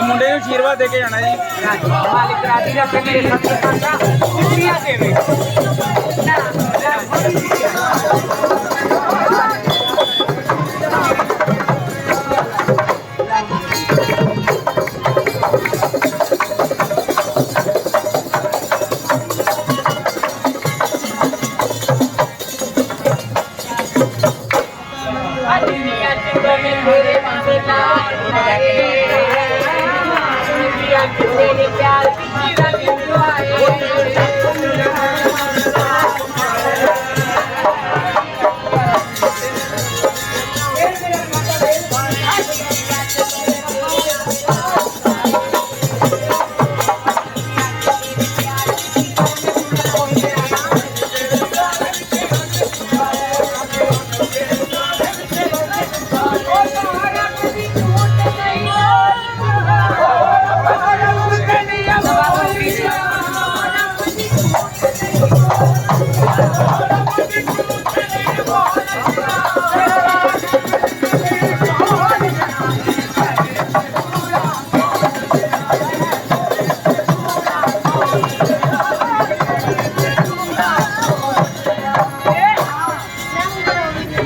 ਮੁੰਡੇ ਨੂੰ ਅਸ਼ੀਰਵਾਦ ਦੇ ਕੇ ਜਾਣਾ ਜੀ। ਮਾਲਿਕ ਰਾਜੀ ਰੱਖੇ ਮੇਰੇ ਸੱਚੇ ਪਾਤਸ਼ਾਹ ਦੁਨੀਆ ਦੇਵੇ ਮੇਰੇ ਪਾਸੇ ਲਾਲ ਮਾਰੇ ਦੁਨੀਆ ਕਿਸੇ ਨੇ ਪਿਆਰ ਕੀਤੀ ਰੰਗ ਦੁਆਏ